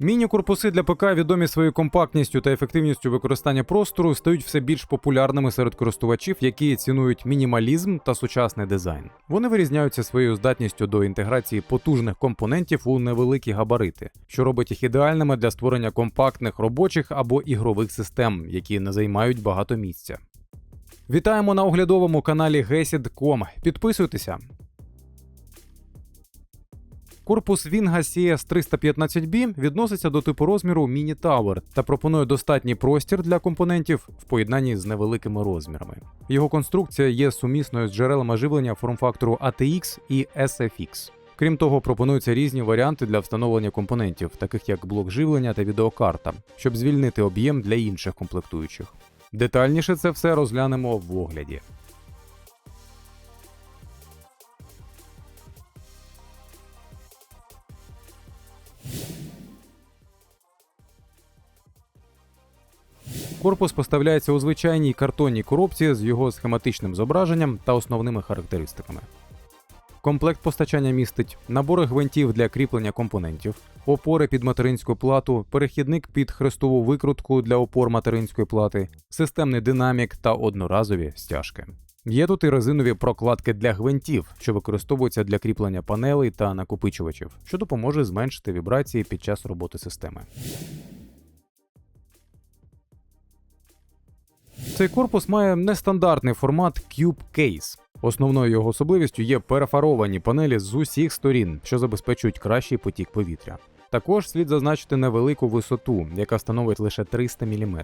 Міні-корпуси для ПК, відомі своєю компактністю та ефективністю використання простору, стають все більш популярними серед користувачів, які цінують мінімалізм та сучасний дизайн. Вони вирізняються своєю здатністю до інтеграції потужних компонентів у невеликі габарити, що робить їх ідеальними для створення компактних робочих або ігрових систем, які не займають багато місця. Вітаємо на оглядовому каналі Gesid.com. Підписуйтеся. Корпус Вінга CS 315B відноситься до типу розміру Mini Tower та пропонує достатній простір для компонентів в поєднанні з невеликими розмірами. Його конструкція є сумісною з джерелами живлення форм-фактору ATX і SFX. Крім того, пропонуються різні варіанти для встановлення компонентів, таких як блок живлення та відеокарта, щоб звільнити об'єм для інших комплектуючих. Детальніше це все розглянемо в огляді. Корпус поставляється у звичайній картонній коробці з його схематичним зображенням та основними характеристиками. Комплект постачання містить набори гвинтів для кріплення компонентів, опори під материнську плату, перехідник під хрестову викрутку для опор материнської плати, системний динамік та одноразові стяжки. Є тут і резинові прокладки для гвинтів, що використовуються для кріплення панелей та накопичувачів, що допоможе зменшити вібрації під час роботи системи. Цей корпус має нестандартний формат Cube Case. Основною його особливістю є перефаровані панелі з усіх сторін, що забезпечують кращий потік повітря. Також слід зазначити невелику висоту, яка становить лише 300 мм.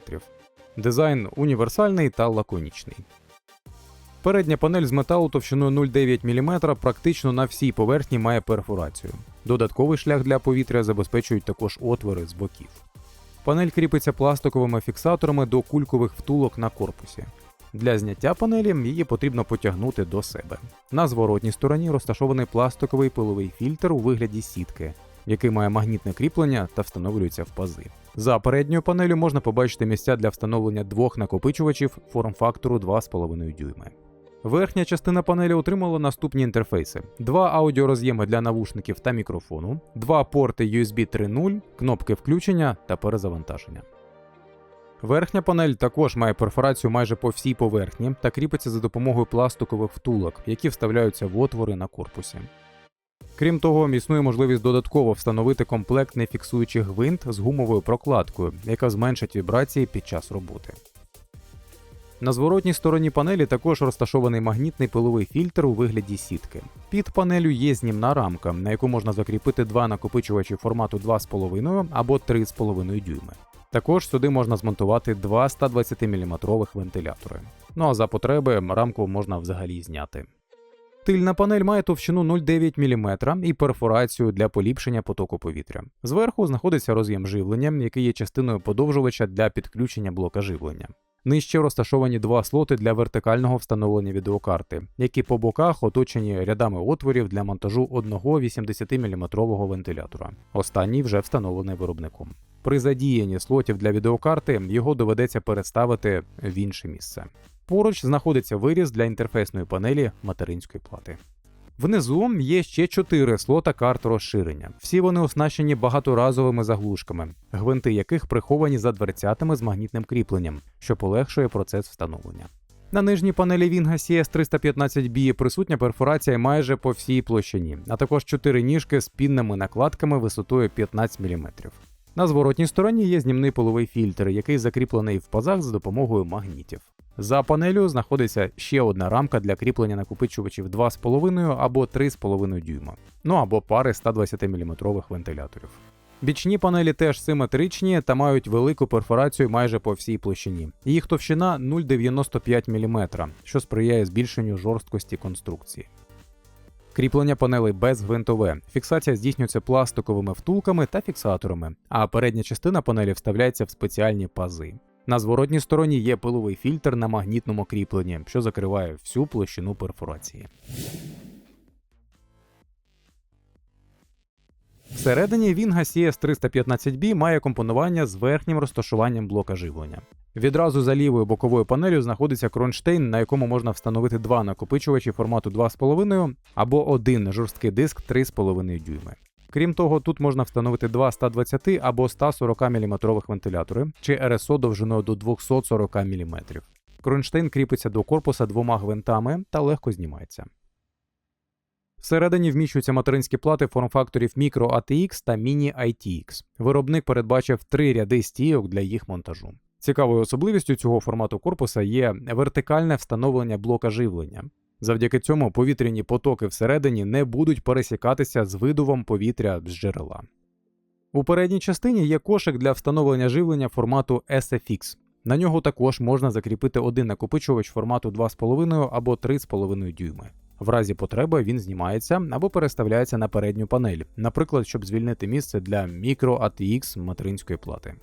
Дизайн універсальний та лаконічний. Передня панель з металу товщиною 0,9 мм практично на всій поверхні має перфорацію. Додатковий шлях для повітря забезпечують також отвори з боків. Панель кріпиться пластиковими фіксаторами до кулькових втулок на корпусі. Для зняття панелі її потрібно потягнути до себе. На зворотній стороні розташований пластиковий пиловий фільтр у вигляді сітки, який має магнітне кріплення та встановлюється в пази. За передньою панелю можна побачити місця для встановлення двох накопичувачів форм-фактору 2,5 дюйми. Верхня частина панелі отримала наступні інтерфейси: два аудіороз'єми для навушників та мікрофону, два порти USB 3.0, кнопки включення та перезавантаження. Верхня панель також має перфорацію майже по всій поверхні та кріпиться за допомогою пластикових втулок, які вставляються в отвори на корпусі. Крім того, існує можливість додатково встановити комплектний фіксуючий гвинт з гумовою прокладкою, яка зменшить вібрації під час роботи. На зворотній стороні панелі також розташований магнітний пиловий фільтр у вигляді сітки. Під панелю є знімна рамка, на яку можна закріпити два накопичувачі формату 2,5 або 3,5 дюйми. Також сюди можна змонтувати два 120 мм вентилятори. Ну а за потреби рамку можна взагалі зняти. Тильна панель має товщину 0,9 мм і перфорацію для поліпшення потоку повітря. Зверху знаходиться роз'єм живлення, який є частиною подовжувача для підключення блока живлення. Нижче розташовані два слоти для вертикального встановлення відеокарти, які по боках оточені рядами отворів для монтажу одного 80-мм вентилятора. Останній вже встановлений виробником. При задіянні слотів для відеокарти його доведеться переставити в інше місце. Поруч знаходиться виріз для інтерфейсної панелі материнської плати. Внизу є ще чотири слота карт розширення. Всі вони оснащені багаторазовими заглушками, гвинти яких приховані за дверцятами з магнітним кріпленням, що полегшує процес встановлення. На нижній панелі Вінга CS 315B присутня перфорація майже по всій площині, а також чотири ніжки з пінними накладками висотою 15 мм. На зворотній стороні є знімний половий фільтр, який закріплений в пазах за допомогою магнітів. За панелю знаходиться ще одна рамка для кріплення накопичувачів 2,5 або 3,5 дюйма, ну або пари 120-мм вентиляторів. Бічні панелі теж симетричні та мають велику перфорацію майже по всій площині. Їх товщина 0,95 мм, що сприяє збільшенню жорсткості конструкції. Кріплення панелей безгвинтове. Фіксація здійснюється пластиковими втулками та фіксаторами, а передня частина панелі вставляється в спеціальні пази. На зворотній стороні є пиловий фільтр на магнітному кріпленні, що закриває всю площину перфорації. Всередині Вінга CS 315B має компонування з верхнім розташуванням блока живлення. Відразу за лівою боковою панелю знаходиться кронштейн, на якому можна встановити два накопичувачі формату 2,5 або один жорсткий диск 3,5 дюйми. Крім того, тут можна встановити два 120 або 140 мм вентилятори чи РСО довжиною до 240 мм. Кронштейн кріпиться до корпуса двома гвинтами та легко знімається. Всередині вміщуються материнські плати форм-факторів Micro ATX та Mini ITX. Виробник передбачив три ряди стійок для їх монтажу. Цікавою особливістю цього формату корпуса є вертикальне встановлення блока живлення. Завдяки цьому повітряні потоки всередині не будуть пересікатися з видувом повітря з джерела. У передній частині є кошик для встановлення живлення формату SFX. На нього також можна закріпити один накопичувач формату 2,5 або 3,5 дюйми. В разі потреби він знімається або переставляється на передню панель, наприклад, щоб звільнити місце для Micro ATX материнської плати.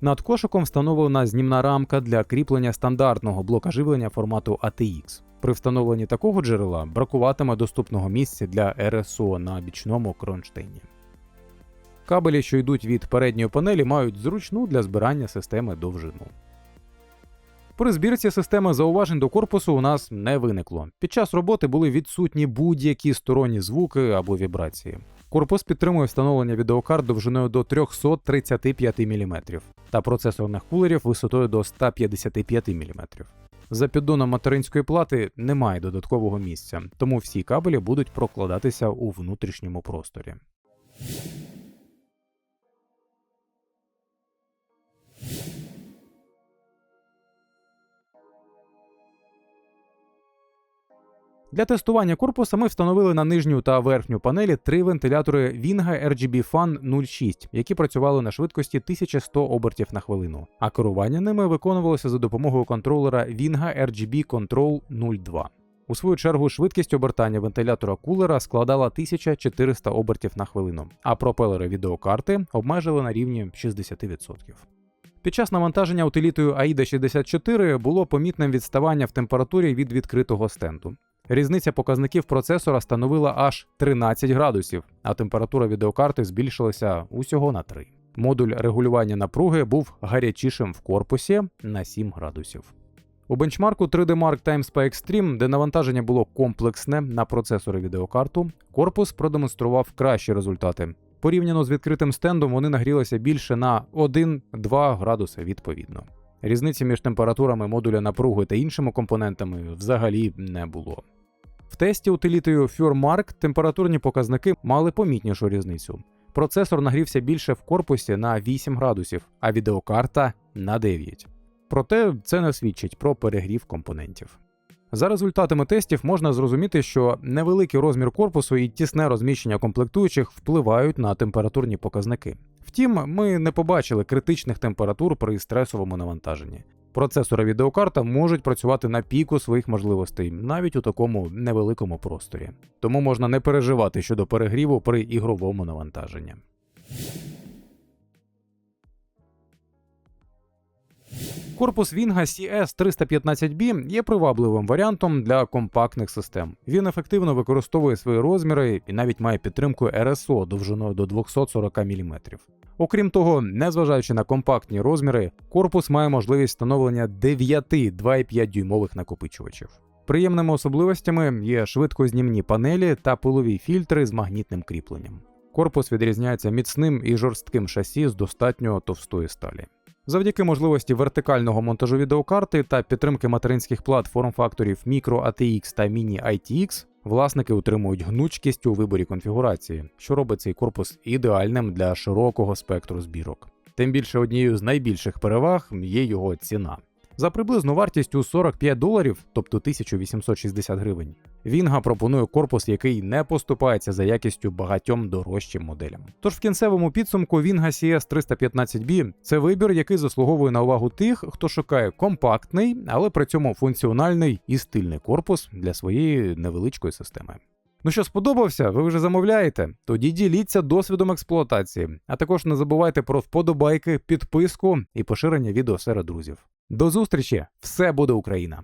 Над кошиком встановлена знімна рамка для кріплення стандартного блока живлення формату ATX. При встановленні такого джерела бракуватиме доступного місця для РСО на бічному кронштейні. Кабелі, що йдуть від передньої панелі, мають зручну для збирання системи довжину. При збірці системи зауважень до корпусу у нас не виникло. Під час роботи були відсутні будь-які сторонні звуки або вібрації. Корпус підтримує встановлення відеокарт довжиною до 335 мм та процесорних кулерів висотою до 155 мм. За піддоном материнської плати немає додаткового місця, тому всі кабелі будуть прокладатися у внутрішньому просторі. Для тестування корпуса ми встановили на нижню та верхню панелі три вентилятори Winga RGB Fan 06, які працювали на швидкості 1100 обертів на хвилину, а керування ними виконувалося за допомогою контролера Winga RGB Control 02. У свою чергу швидкість обертання вентилятора кулера складала 1400 обертів на хвилину, а пропелери відеокарти обмежили на рівні 60%. Під час навантаження утилітою AIDA 64 було помітним відставання в температурі від відкритого стенду. Різниця показників процесора становила аж 13 градусів, а температура відеокарти збільшилася усього на 3. Модуль регулювання напруги був гарячішим в корпусі на 7 градусів. У бенчмарку 3D Mark Time Spy Extreme, де навантаження було комплексне на процесори відеокарту, корпус продемонстрував кращі результати. Порівняно з відкритим стендом вони нагрілися більше на 1-2 градуси відповідно. Різниці між температурами модуля напруги та іншими компонентами взагалі не було. В тесті утилітою FureMark температурні показники мали помітнішу різницю. Процесор нагрівся більше в корпусі на 8 градусів, а відеокарта на 9. Проте це не свідчить про перегрів компонентів. За результатами тестів можна зрозуміти, що невеликий розмір корпусу і тісне розміщення комплектуючих впливають на температурні показники. Втім, ми не побачили критичних температур при стресовому навантаженні. Процесори відеокарта можуть працювати на піку своїх можливостей навіть у такому невеликому просторі, тому можна не переживати щодо перегріву при ігровому навантаженні. Корпус Winga CS315B є привабливим варіантом для компактних систем. Він ефективно використовує свої розміри і навіть має підтримку RSO довжиною до 240 мм. Окрім того, незважаючи на компактні розміри, корпус має можливість встановлення 9 2,5 дюймових накопичувачів. Приємними особливостями є швидкознімні панелі та пилові фільтри з магнітним кріпленням. Корпус відрізняється міцним і жорстким шасі з достатньо товстої сталі. Завдяки можливості вертикального монтажу відеокарти та підтримки материнських плат форм-факторів Micro ATX та Mini ITX, власники утримують гнучкість у виборі конфігурації, що робить цей корпус ідеальним для широкого спектру збірок. Тим більше однією з найбільших переваг є його ціна. За приблизну вартість у 45 доларів, тобто 1860 гривень, Вінга пропонує корпус, який не поступається за якістю багатьом дорожчим моделям. Тож в кінцевому підсумку Вінга CS 315B це вибір, який заслуговує на увагу тих, хто шукає компактний, але при цьому функціональний і стильний корпус для своєї невеличкої системи. Ну що сподобався, ви вже замовляєте? Тоді діліться досвідом експлуатації, а також не забувайте про вподобайки, підписку і поширення відео серед друзів. До зустрічі! Все буде Україна!